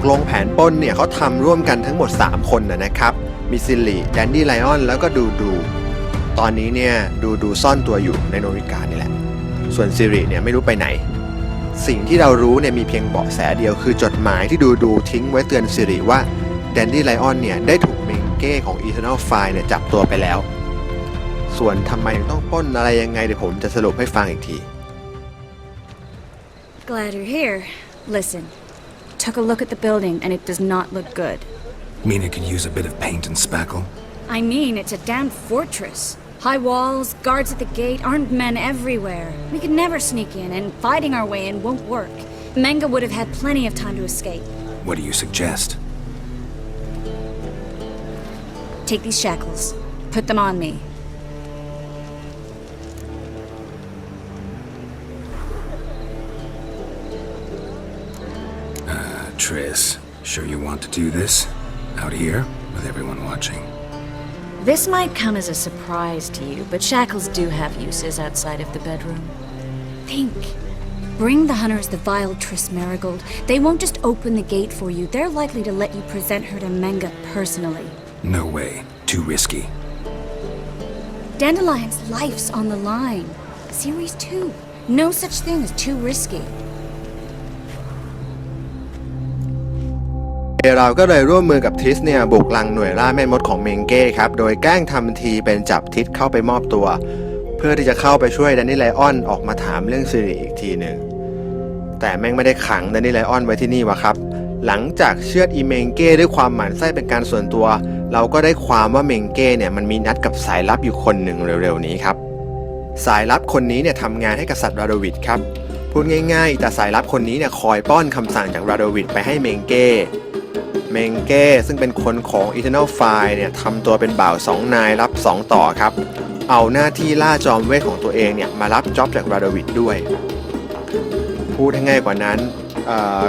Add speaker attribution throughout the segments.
Speaker 1: กลงแผนปล้นเนี่ยเขาทำร่วมกันทั้งหมด 3 คนนะนะครับ มีซิลลี่แดนดี้ไลออนแล้วก็ดูดู ตอนนี้เนี่ยดูดูซ่อนตัวอยู่ในโนริกานี่แหละ ส่วนซิริเนี่ยไม่รู้ไปไหน สิ่งที่เรารู้เนี่ยมีเพียงเบาะแสเดียวคือจดหมายที่ดูดูทิ้งไว้เตือนซิริว่าแดนดี้ไลออนเนี่ยได้ถูกเมงเก้ของ Eternal Fire เนี่ยจับตัวไปแล้ว ส่วนทำไมต้องปล้นอะไรยังไงเดี๋ยวผมจะสรุปให้ฟังอีกที
Speaker 2: Glad you're here. Listen, took a look at the building and it does not look good.
Speaker 3: Mean it could use a bit of paint and spackle?
Speaker 2: I mean, it's a damn fortress. High walls, guards at the gate, armed men everywhere. We could never sneak in, and fighting our way in won't work. Menga would have had plenty of time to escape.
Speaker 3: What do you suggest?
Speaker 2: Take these shackles, put them on me.
Speaker 3: Triss, sure you want to do this? Out here? With everyone watching?
Speaker 2: This might come as a surprise to you, but shackles do have uses outside of the bedroom. Think. Bring the hunters the vile Triss Marigold. They won't just open the gate for you, they're likely to let you present her to Menga personally.
Speaker 3: No way. Too risky.
Speaker 2: Dandelion's life's on the line. Series 2. No such thing as too risky.
Speaker 1: เราก็เลยร่วมมือกับทิสเนี่ยบุกลังหน่วยล่าแม่มดของเมงเก้ครับ โดยแกล้งทำทีเป็นจับทิสเข้าไปมอบตัว เพื่อที่จะเข้าไปช่วยแดนนี่ไลออนออกมาถามเรื่องซิริอีกทีหนึ่งแต่แม่งไม่ได้ขังแดนนี่ไลออนไว้ที่นี่วะครับ หลังจากเชือดอีเมงเก้ด้วยความหมั่นไส้เป็นการส่วนตัว เราก็ได้ความว่าเมงเก้เนี่ยมันมีนัดกับสายลับอยู่คนหนึ่งเร็วๆ นี้ครับสายลับคนนี้เนี่ยทำงานให้กษัตริย์ราโดวิดครับพูดง่ายๆ แต่สายลับคนนี้เนี่ยคอยป้อนคำสั่งจากราโดวิดไปให้เมงเก้ เมงเก้ซึ่งเป็นคนของ Eternal Fire เนี่ยทำตัวเป็นบ่าวสองนายรับ 2 ต่อครับ เอาหน้าที่ล่าจอมเวทของตัวเองเนี่ยมารับจ็อบจากราโดวิดด้วย พูดง่ายกว่านั้น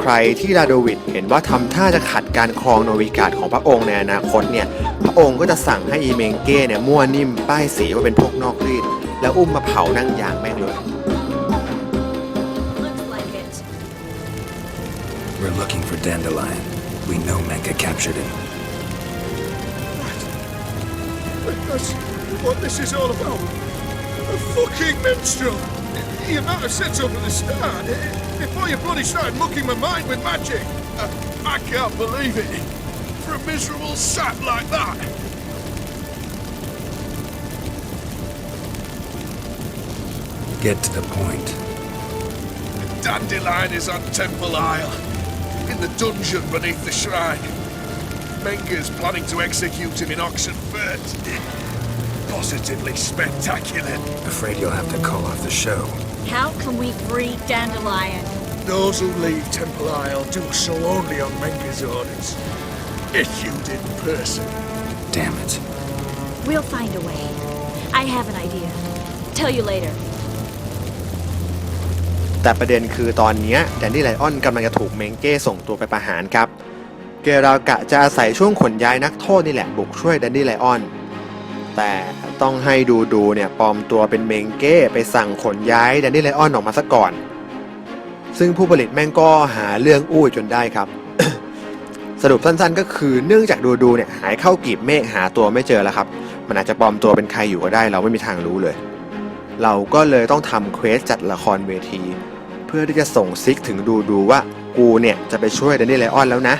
Speaker 1: ใครที่ราโดวิดเห็นว่าทำท่าจะขัดการครองโนวิกาดของพระองค์ในอนาคตเนี่ยพระองค์ก็จะสั่งให้อีเมงเก้เนี่ยมั่วนิ่มป้ายสีว่าเป็นพวกนอกรีดแล้วอุ้มมาเผานั่งยางแม่งเลย
Speaker 3: We're looking for Dandelion. We know Menka captured him.
Speaker 4: That's what this is all about. A fucking minstrel! You might have said so from the start, eh, before you bloody started mucking my mind with magic. Uh, I can't believe it. For a miserable sap like that.
Speaker 3: Get to the point.
Speaker 4: The Dandelion is on Temple Isle, in the dungeon beneath the shrine. Menga's planning to execute him in Oxenfurt. Positively spectacular.
Speaker 3: Afraid you'll have to call off the show.
Speaker 2: How can we free Dandelion?
Speaker 4: Those who leave Temple Isle do so only on Menga's orders. Issued in person.
Speaker 3: Damn it.
Speaker 2: We'll find a way. I have an idea. Tell you later.
Speaker 1: แต่ประเด็นคือตอนนี้แดนดี้ไลออนกำลังจะถูกเมงเก้ส่งตัวไปประหารครับ เกรากะจะอาศัยช่วงขนย้ายนักโทษนี่แหละบุกช่วยแดนดี้ไลออน แต่ต้องให้ดูดูเนี่ยปลอมตัวเป็นเมงเก้ไปสั่งขนย้ายแดนดี้ไลออนออกมาซะก่อน ซึ่งผู้ผลิตแม่งก็หาเรื่องอู้จนได้ครับสรุปสั้นๆ ก็คือเนื่องจากดูดูเนี่ยหายเข้ากีบเมฆหาตัวไม่เจอแล้วครับ มันอาจจะปลอมตัวเป็นใครอยู่ก็ได้ เราไม่มีทางรู้เลย เราก็เลยต้องทำเควสจัดละครเวที เพื่อที่จะส่งซิกถึงดูดูว่ากูเนี่ยจะไปช่วยแดนนี่ไลออนแล้วนะ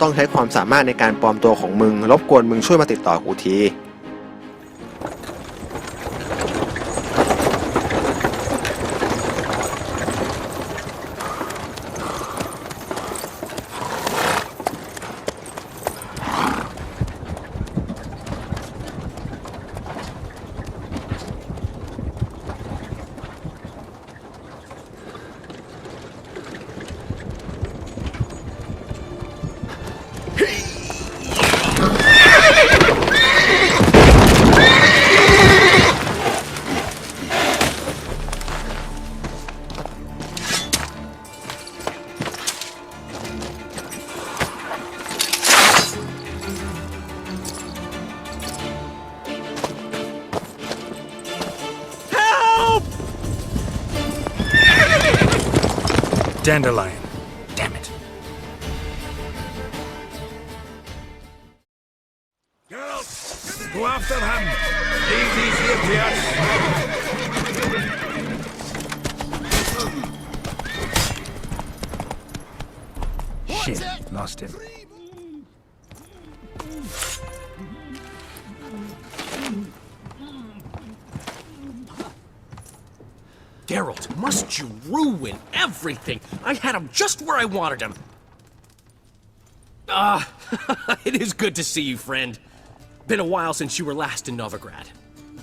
Speaker 1: ต้องใช้ความสามารถในการปลอมตัวของมึง รบกวนมึงช่วยมาติดต่อกูที
Speaker 3: Dandelion.
Speaker 5: Geralt, must you ruin everything? I had him just where I wanted him. Ah, it is good to see you, friend. Been a while since you were last in Novigrad.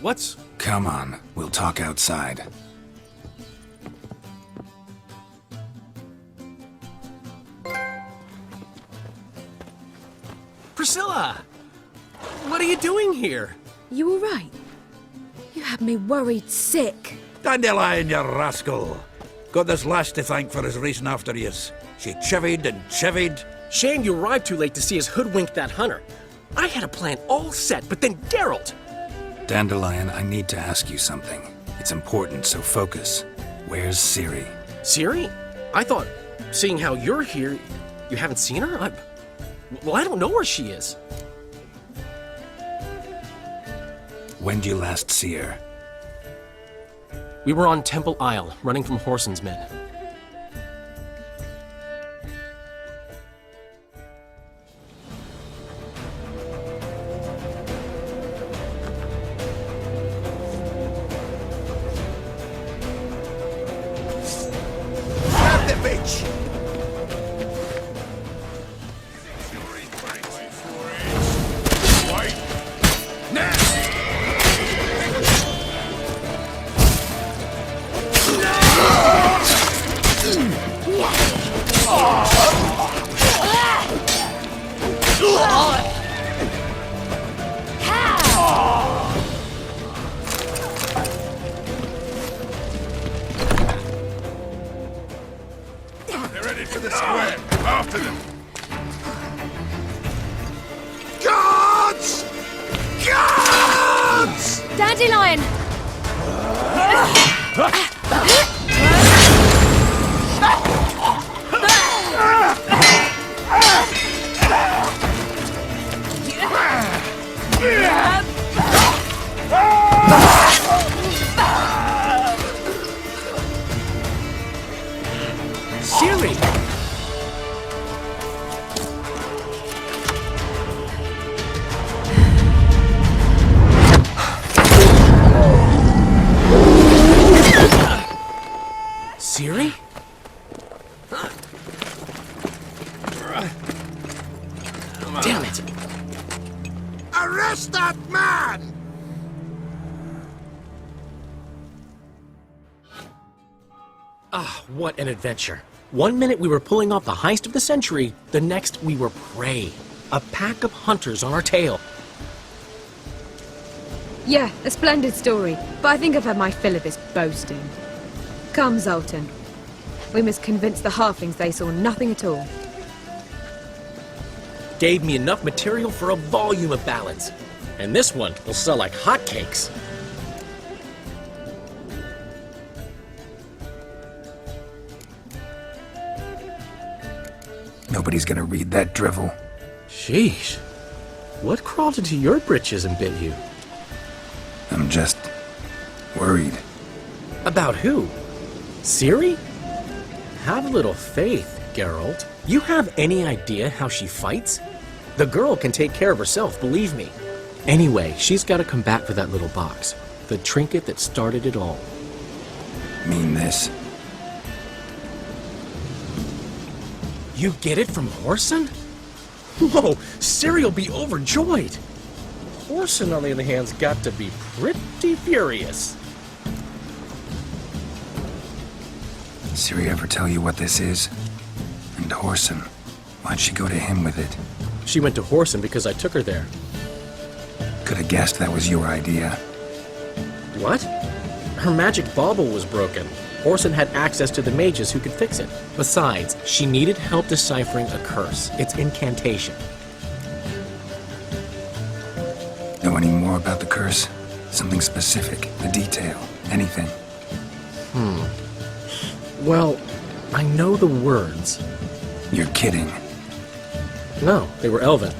Speaker 5: What's.
Speaker 3: Come on, we'll talk outside.
Speaker 5: Priscilla! What are you doing here?
Speaker 6: You all right? You had me worried sick.
Speaker 7: Dandelion, you rascal. Got this lass to thank for his racing after years. She chivied and chivied.
Speaker 5: Shame you arrived too late to see us hoodwink that hunter. I had a plan all set, but then Geralt!
Speaker 3: Dandelion, I need to ask you something. It's important, so focus. Where's Siri?
Speaker 5: Siri? I thought, seeing how you're here, you haven't seen her? I, well, I don't know where she is.
Speaker 3: When did you last see her?
Speaker 5: We were on Temple Isle, running from Horson's men.
Speaker 4: Arrest that man!
Speaker 5: Ah, what an adventure. One minute we were pulling off the heist of the century, the next we were prey. A pack of hunters on our tail.
Speaker 6: Yeah, a splendid story, but I think I've had my fill of this boasting. Come, Zoltan. We must convince the halflings they saw nothing at all.
Speaker 5: Gave me enough material for a volume of ballads. And this one will sell like hotcakes.
Speaker 3: Nobody's gonna read that drivel.
Speaker 5: Sheesh. What crawled into your britches and bit you?
Speaker 3: I'm just worried.
Speaker 5: About who? Siri? Have a little faith, Geralt. You have any idea how she fights? The girl can take care of herself, believe me. Anyway, she's got to come back for that little box. The trinket that started it all.
Speaker 3: Mean this.
Speaker 5: You get it from Horson? Whoa, Siri'll be overjoyed. Horson, on the other hand's got to be pretty furious.
Speaker 3: Siri ever tell you what this is? And Horson, why'd she go to him with it?
Speaker 5: She went to Horson because I took her there.
Speaker 3: Could have guessed that was your idea.
Speaker 5: What? Her magic bauble was broken. Orson had access to the mages who could fix it. Besides, she needed help deciphering a curse. It's incantation.
Speaker 3: Know any more about the curse? Something specific, a detail, anything. Hmm.
Speaker 5: Well, I know the words.
Speaker 3: You're kidding.
Speaker 5: No, they were elven.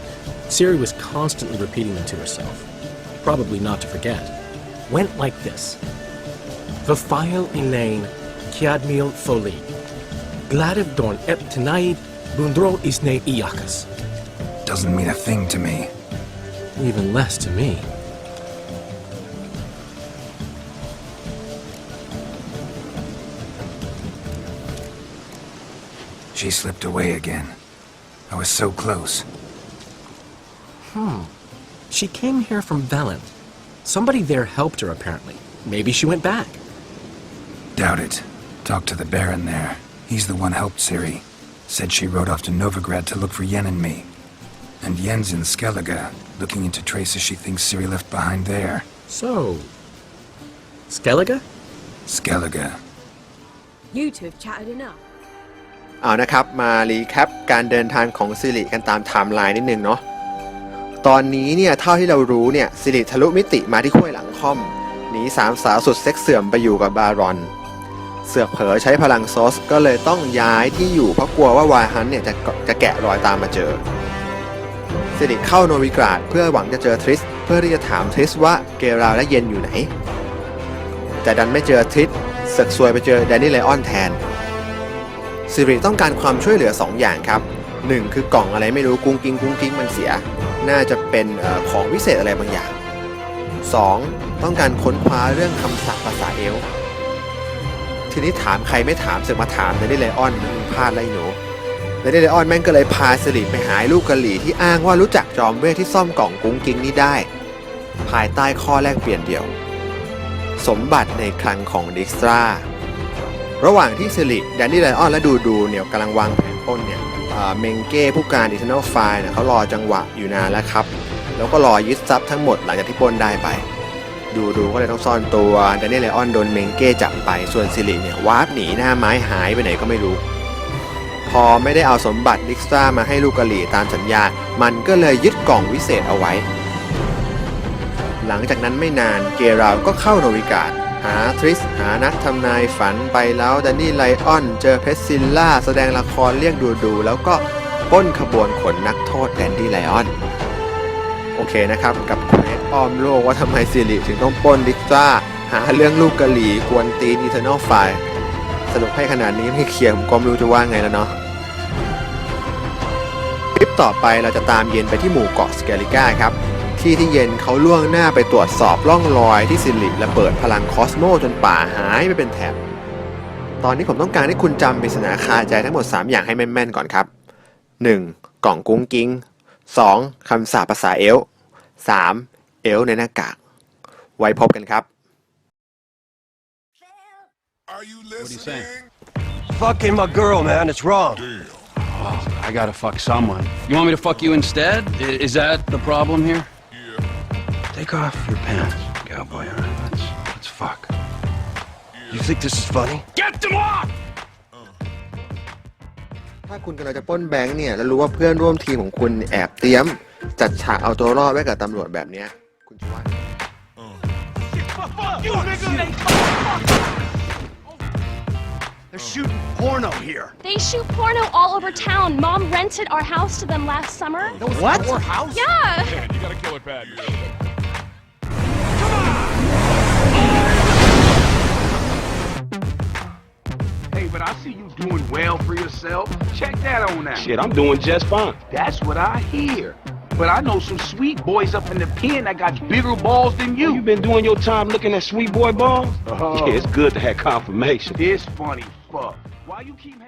Speaker 5: Siri was constantly repeating them to herself. probably not to forget, went like this. Vafile Elaine, Kiadmil Foli. Gladiv Dorn Ep Tanaid, Bundro Isne Iakas.
Speaker 3: Doesn't mean a thing to me.
Speaker 5: Even less to me.
Speaker 3: She slipped away again. I was so close.
Speaker 5: She came here from Valant. Somebody there helped her, apparently. Maybe she went back.
Speaker 3: Doubt it. Talked to the Baron there. He's the one helped Ciri. Said she rode off to Novigrad to look for Yen and me. And Yen's in Skellige, looking into traces she thinks Ciri left behind there.
Speaker 5: So. Skellige?
Speaker 3: Skellige.
Speaker 6: You two have chatted enough.
Speaker 1: เอานะครับ มารีแคปการเดินทางของสิริกันตามไทม์ไลน์นิดนึงเนาะ ตอนนี้เนี่ยเท่าที่เรารู้เนี่ยสิริทะลุมิติมาที่ห้วยหลังค่อมหนีสามสาวสุดเซ็กเสื่อมไปอยู่กับบารอน เสือกเผลอใช้พลังโซสก็เลยต้องย้ายที่อยู่เพราะกลัวว่าวายฮันเนี่ยจะจะแกะรอยตามมาเจอสิริเข้าโนวิกราดเพื่อหวังจะเจอทริส เพื่อที่จะถามทริสว่าเกราและเย็นอยู่ไหน แต่ดันไม่เจอทริสเสือกซวยไปเจอแดนนี่ไลออนแทนสิริต้องการความช่วยเหลือ 2 อย่างครับ 1 คือกล่องอะไรไม่รู้กุ้งกิ้งกุ้งกิ้งมันเสีย น่าจะเป็นอของวิเศษอะไรบางอย่าง 2. ต้องการค้นคว้าเรื่องคำศัพท์ภาษาเอลทีนี้ถามใครไม่ถามเสือกมาถามเดนนี่ไลออนมึงพลาดไรหนูเดนนี่ไลออนแม่งก็เลยพาสิริไปหาลูกกะหรี่ที่อ้างว่ารู้จักจอมเวทที่ซ่อมกล่องกุ้งกิ้งนี้ได้ ภายใต้ข้อแลกเปลี่ยนเดียว สมบัติในคลังของดิสตราระหว่างที่สิริแดนนี่ไลออนและดูดูเนี่ยกำลังวางแผนป้นเนี่ย เมงเก้ผู้การอิทเนลไฟเนี่ยเขารอจังหวะอยู่นานแล้วครับ แล้วก็รอยึดทรัพย์ทั้งหมดหลังจากที่ปล้นได้ไป ดูดูก็เลยต้องซ่อนตัวแดนนี่ไลออนโดนเมงเก้จับไปส่วนสิริเนี่ยวาร์ปหนีหน้าไม้หายไปไหนก็ไม่รู้ พอไม่ได้เอาสมบัติดิกสตรามาให้ลูกกะหรี่ตามสัญญา มันก็เลยยึดกล่องวิเศษเอาไว้ หลังจากนั้นไม่นานเกราวก็เข้าโนวิกาดาทริสหานักทำนายฝันไปแล้วดันนี่ไลออน เจอเพชรซิลล่า แสดงละครเรียกดูดู แล้วก็ป้นขบวนขนนักโทษแดนดี้ไลออน โอเคนะครับ กับเควสอ้อมโลกว่าทำไมซิริถึงต้องป้นดิกซ่า หาเรื่องลูกกะหรี่กวนตีนอีเทอร์นอลไฟสรุปให้ขนาดนี้ไม่เคลียร์ผมก็ไม่รู้จะว่าไงแล้วเนาะคลิปต่อไปเราจะตามเย็นไปที่หมู่เกาะสเกลิก้าครับ ที่ที่เย็นเขาล่วงหน้าไปตรวจสอบร่องรอยที่ซิลิและเปิดพลังคอสโมจนป่าหายไปเป็นแถบ ตอนนี้ผมต้องการให้คุณจำปริศนาคาใจทั้งหมด 3 อย่างให้แม่นๆก่อนครับ 1. กล่องกุ้งกิ้ง 2. คำสาปภาษาเอลฟ์ 3. เอลฟ์ในหน้ากาก ไว้พบกันครับ
Speaker 4: Are you
Speaker 7: What are you
Speaker 4: listening?
Speaker 7: saying?
Speaker 8: Fucking my girl, man. It's wrong.
Speaker 9: I gotta fuck someone. You want me to fuck you instead? I- Is that the problem here?
Speaker 8: Take off your pants, cowboy. All right, let's let's fuck. You think this is funny?
Speaker 9: Get them off!
Speaker 1: ถ้าคุณกำลังจะปล้นแบงค์เนี่ย แล้วรู้ว่าเพื่อนร่วมทีมของคุณแอบเตรียม จัดฉากเอาตัวรอดไว้กับตำรวจแบบเนี้ยคุณจะว่าไง
Speaker 8: They're shooting porno here.
Speaker 10: They shoot porno all over town. Mom rented our house to them last summer.
Speaker 8: What? Our house?
Speaker 10: Yeah.
Speaker 11: Hey, but I see you doing well for yourself. Check that on out.
Speaker 12: Shit, I'm doing just fine.
Speaker 11: That's what I hear. But I know some sweet boys up in the pen that got bigger balls than
Speaker 12: You
Speaker 11: you.
Speaker 12: been doing your time looking at sweet boy balls?
Speaker 11: Oh.
Speaker 12: Yeah, it's good to have confirmation.
Speaker 11: This funny fuck. Why you keep